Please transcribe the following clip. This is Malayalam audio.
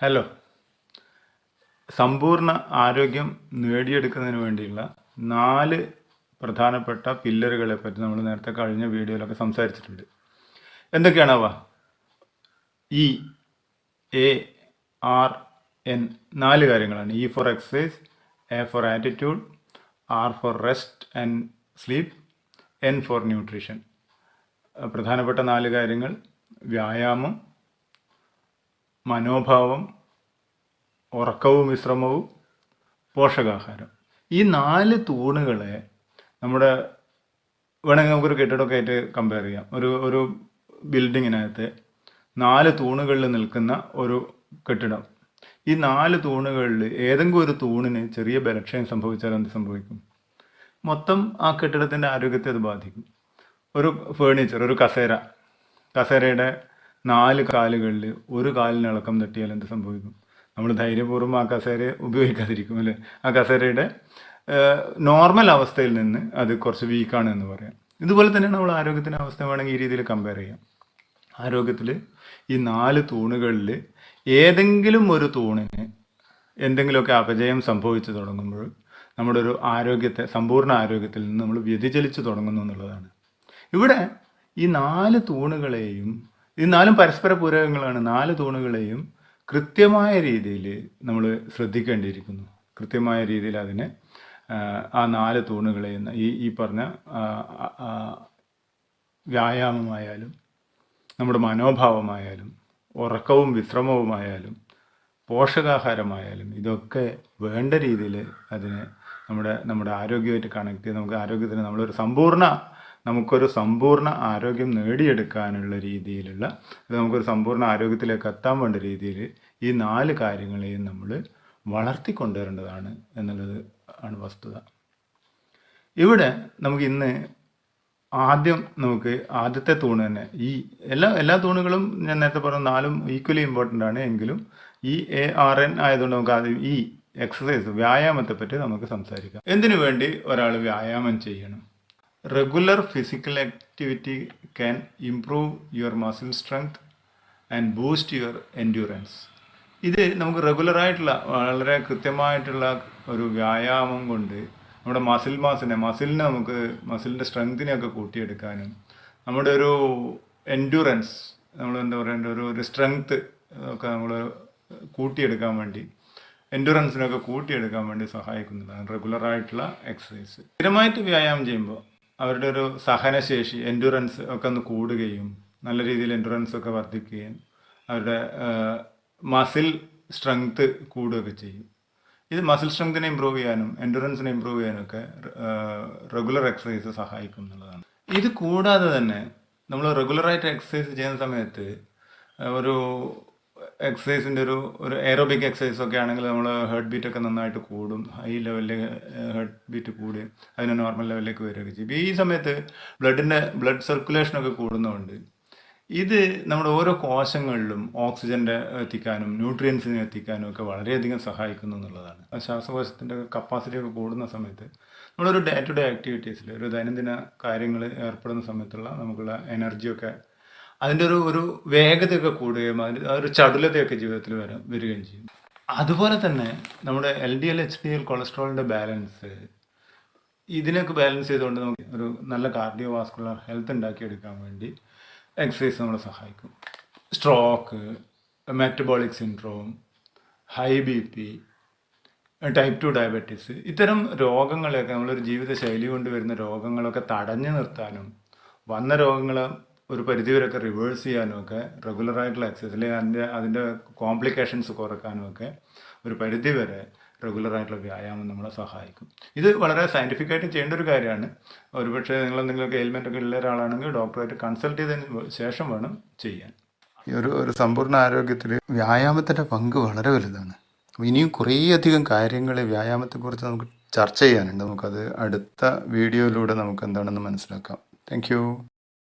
ഹലോ സമ്പൂർണ ആരോഗ്യം നേടിയെടുക്കുന്നതിന് വേണ്ടിയുള്ള നാല് പ്രധാനപ്പെട്ട പില്ലറുകളെ പറ്റി നമ്മൾ നേരത്തെ കഴിഞ്ഞ വീഡിയോയിലൊക്കെ സംസാരിച്ചിട്ടുണ്ട്. എന്തൊക്കെയാണ് അവ ഇ എ ആർ എൻ നാല് കാര്യങ്ങളാണ്. E for exercise A for attitude R for rest and sleep N for nutrition പ്രധാനപ്പെട്ട നാല് കാര്യങ്ങൾ വ്യായാമം മനോഭാവം ഉറക്കവും വിശ്രമവും പോഷകാഹാരം. ഈ നാല് തൂണുകളെ നമ്മുടെ വേണമെങ്കിൽ നമുക്കൊരു കെട്ടിടമൊക്കെ ആയിട്ട് കമ്പയർ ചെയ്യാം. ഒരു ഒരു ബിൽഡിങ്ങിനകത്ത് നാല് തൂണുകളിൽ നിൽക്കുന്ന ഒരു കെട്ടിടം. ഈ നാല് തൂണുകളിൽ ഏതെങ്കിലും ഒരു തൂണിന് ചെറിയ ബലക്ഷയം സംഭവിച്ചാൽ എന്ത് സംഭവിക്കും? മൊത്തം ആ കെട്ടിടത്തിന്റെ ആരോഗ്യത്തെ അത് ബാധിക്കും. ഒരു ഫേണിച്ചർ ഒരു കസേര. കസേരയുടെ നാല് കാലുകളിൽ ഒരു കാലിന് ഇളക്കം തട്ടിയാൽ എന്ത് സംഭവിക്കും? നമ്മൾ ധൈര്യപൂർവം ആ കസേര ഉപയോഗിക്കാതിരിക്കും അല്ലേ? ആ കസേരയുടെ നോർമൽ അവസ്ഥയിൽ നിന്ന് അത് കുറച്ച് വീക്കാണ് എന്ന് പറയാം. ഇതുപോലെ തന്നെ നമ്മൾ ആരോഗ്യത്തിന്റെ അവസ്ഥ വേണമെങ്കിൽ ഈ രീതിയിൽ കമ്പയർ ചെയ്യാം. ആരോഗ്യത്തിൽ ഈ നാല് തൂണുകളിൽ ഏതെങ്കിലും ഒരു തൂണിന് എന്തെങ്കിലുമൊക്കെ അപജയം സംഭവിച്ചു തുടങ്ങുമ്പോൾ നമ്മുടെ ഒരു ആരോഗ്യത്തെ സമ്പൂർണ ആരോഗ്യത്തിൽ നിന്ന് നമ്മൾ വ്യതിചലിച്ച് തുടങ്ങുന്നു എന്നുള്ളതാണ്. ഇവിടെ ഈ നാല് തൂണുകളെയും ഈ നാലും പരസ്പര പൂരകങ്ങളാണ് നാല് തൂണുകളെയും കൃത്യമായ രീതിയിൽ നമ്മൾ ശ്രദ്ധിക്കേണ്ടിയിരിക്കുന്നു. കൃത്യമായ രീതിയിൽ അതിനെ ആ നാല് തൂണുകളെയും ഈ ഈ പറഞ്ഞ വ്യായാമമായാലും നമ്മുടെ മനോഭാവമായാലും ഉറക്കവും വിശ്രമവുമായാലും പോഷകാഹാരമായാലും ഇതൊക്കെ വേണ്ട രീതിയിൽ അതിനെ നമ്മുടെ നമ്മുടെ ആരോഗ്യമായിട്ട് കണക്ട് ചെയ്ത് നമുക്ക് ആരോഗ്യത്തിന് നമ്മളൊരു സമ്പൂർണ നമുക്കൊരു സമ്പൂർണ ആരോഗ്യം നേടിയെടുക്കാനുള്ള രീതിയിലുള്ള നമുക്കൊരു സമ്പൂർണ ആരോഗ്യത്തിലേക്ക് എത്താൻ വേണ്ട രീതിയിൽ ഈ നാല് കാര്യങ്ങളെയും നമ്മൾ വളർത്തിക്കൊണ്ടുവരേണ്ടതാണ് എന്നുള്ളത് ആണ് വസ്തുത. ഇവിടെ നമുക്ക് ഇന്ന് ആദ്യം നമുക്ക് ആദ്യത്തെ തൂണ് തന്നെ ഈ എല്ലാ എല്ലാ തൂണുകളും ഞാൻ നേരത്തെ പറഞ്ഞ നാലും ഈക്വലി ഇമ്പോർട്ടന്റ് ആണ്. എങ്കിലും ഈ എ ആർ എൻ ആയതുകൊണ്ട് നമുക്ക് ആദ്യം ഈ എക്സസൈസ് വ്യായാമത്തെ പറ്റി നമുക്ക് സംസാരിക്കാം. എന്തിനു വേണ്ടി ഒരാൾ വ്യായാമം ചെയ്യണം? Regular physical activity can improve your muscle strength and boost your endurance ഇത് നമുക്ക് റെഗുലറായിട്ടുള്ള വളരെ കൃത്യമായിട്ടുള്ള ഒരു വ്യായാമം കൊണ്ട് നമ്മുടെ മസിൽ മാസിനെ മസിലിനെ നമുക്ക് മസിലിന്റെ സ്ട്രെങ്തിനെയൊക്കെ കൂട്ടിയെടുക്കാനും നമ്മുടെ ഒരു എൻഡ്യൂറൻസ് നമ്മൾ എന്താ പറയേണ്ട ഒരു ഒരു സ്ട്രെങ്ത് ഒക്കെ നമ്മൾ കൂട്ടിയെടുക്കാൻ വേണ്ടി എൻഡ്യൂറൻസിനൊക്കെ കൂട്ടിയെടുക്കാൻ വേണ്ടി സഹായിക്കുന്നതാണ് റെഗുലറായിട്ടുള്ള എക്സസൈസ് സ്ഥിരമായിട്ട് വ്യായാമം ചെയ്യുമ്പോൾ അവരുടെ ഒരു സഹനശേഷി എൻഡുറൻസ് ഒക്കെ ഒന്ന് കൂടുകയും നല്ല രീതിയിൽ എൻഡുറൻസ് ഒക്കെ വർദ്ധിക്കുകയും അവരുടെ മസിൽ സ്ട്രെങ്ത് കൂടുകയൊക്കെ ചെയ്യും. ഇത് മസിൽ സ്ട്രെങ്തിനെ ഇമ്പ്രൂവ് ചെയ്യാനും എൻഡുറൻസിനെ ഇമ്പ്രൂവ് ചെയ്യാനും ഒക്കെ റെഗുലർ എക്സസൈസ് സഹായിക്കും എന്നുള്ളതാണ്. ഇത് കൂടാതെ തന്നെ നമ്മൾ റെഗുലറായിട്ട് എക്സസൈസ് ചെയ്യുന്ന സമയത്ത് ഒരു എക്സസൈസിന്റെ ഒരു ഒരു എയറോബിക് എക്സസൈസ് ഒക്കെ ആണെങ്കിൽ നമ്മൾ ഹേർട്ട് ബീറ്റ് ഒക്കെ നന്നായിട്ട് കൂടും. ഹൈ ലെവലിൽ ഹേർട്ട് ബീറ്റ് കൂടി അതിന് നോർമൽ ലെവലിലേക്ക് വരികയൊക്കെ ചെയ്യും. ഈ സമയത്ത് ബ്ലഡിന്റെ ബ്ലഡ് സർക്കുലേഷനൊക്കെ കൂടുന്നതുകൊണ്ട് ഇത് നമ്മുടെ ഓരോ കോശങ്ങളിലും ഓക്സിജന്റെ എത്തിക്കാനും ന്യൂട്രിയൻസിനെ എത്തിക്കാനും ഒക്കെ വളരെയധികം സഹായിക്കുന്നു എന്നുള്ളതാണ്. ശ്വാസകോശത്തിന്റെ കപ്പാസിറ്റി ഒക്കെ കൂടുന്ന സമയത്ത് നമ്മളൊരു ഡേ ടു ഡേ ആക്ടിവിറ്റീസിൽ ഒരു ദൈനംദിന കാര്യങ്ങൾ ഏർപ്പെടുന്ന സമയത്തുള്ള നമുക്കുള്ള എനർജിയൊക്കെ അതിന്റെ ഒരു ഒരു വേഗതയൊക്കെ കൂടുകയും അതിന്റെ ഒരു ചടുലതയൊക്കെ ജീവിതത്തിൽ വരാൻ വരികയും ചെയ്യും. അതുപോലെ തന്നെ നമ്മുടെ L D L H D L കൊളസ്ട്രോളിന്റെ balance ഇതിനൊക്കെ ബാലൻസ് ചെയ്തുകൊണ്ട് നമുക്ക് ഒരു നല്ല കാർഡിയോ വാസ്കുലർ ഹെൽത്ത് ഉണ്ടാക്കിയെടുക്കാൻ വേണ്ടി എക്സസൈസ് നമ്മളെ സഹായിക്കും. Stroke metabolic syndrome high B P type two diabetes ഇത്തരം രോഗങ്ങളെയൊക്കെ നമ്മളൊരു ജീവിതശൈലി കൊണ്ട് വരുന്ന രോഗങ്ങളൊക്കെ തടഞ്ഞു നിർത്താനും വന്ന രോഗങ്ങൾ ഒരു പരിധിവരെയൊക്കെ റിവേഴ്സ് ചെയ്യാനും ഒക്കെ റെഗുലറായിട്ടുള്ള എക്സസൈസ് അല്ലെങ്കിൽ അതിന്റെ അതിന്റെ കോംപ്ലിക്കേഷൻസ് കുറക്കാനും ഒക്കെ ഒരു പരിധിവരെ റെഗുലറായിട്ടുള്ള വ്യായാമം നമ്മളെ സഹായിക്കും. ഇത് വളരെ സയന്റിഫിക്കായിട്ട് ചെയ്യേണ്ട ഒരു കാര്യമാണ്. ഒരുപക്ഷെ നിങ്ങൾ എന്തെങ്കിലുമൊക്കെ എലിമെന്റ് ഒക്കെ ഉള്ള ഒരാളാണെങ്കിൽ ഡോക്ടറായിട്ട് കൺസൾട്ട് ചെയ്തതിന് ശേഷം വേണം ചെയ്യാൻ. ഈ ഒരു ഒരു സമ്പൂർണ ആരോഗ്യത്തിൽ വ്യായാമത്തിന്റെ പങ്ക് വളരെ വലുതാണ്. ഇനിയും കുറേയധികം കാര്യങ്ങൾ വ്യായാമത്തെക്കുറിച്ച് നമുക്ക് ചർച്ച ചെയ്യാനുണ്ട്. നമുക്കത് അടുത്ത വീഡിയോയിലൂടെ നമുക്ക് എന്താണെന്ന് മനസ്സിലാക്കാം. താങ്ക്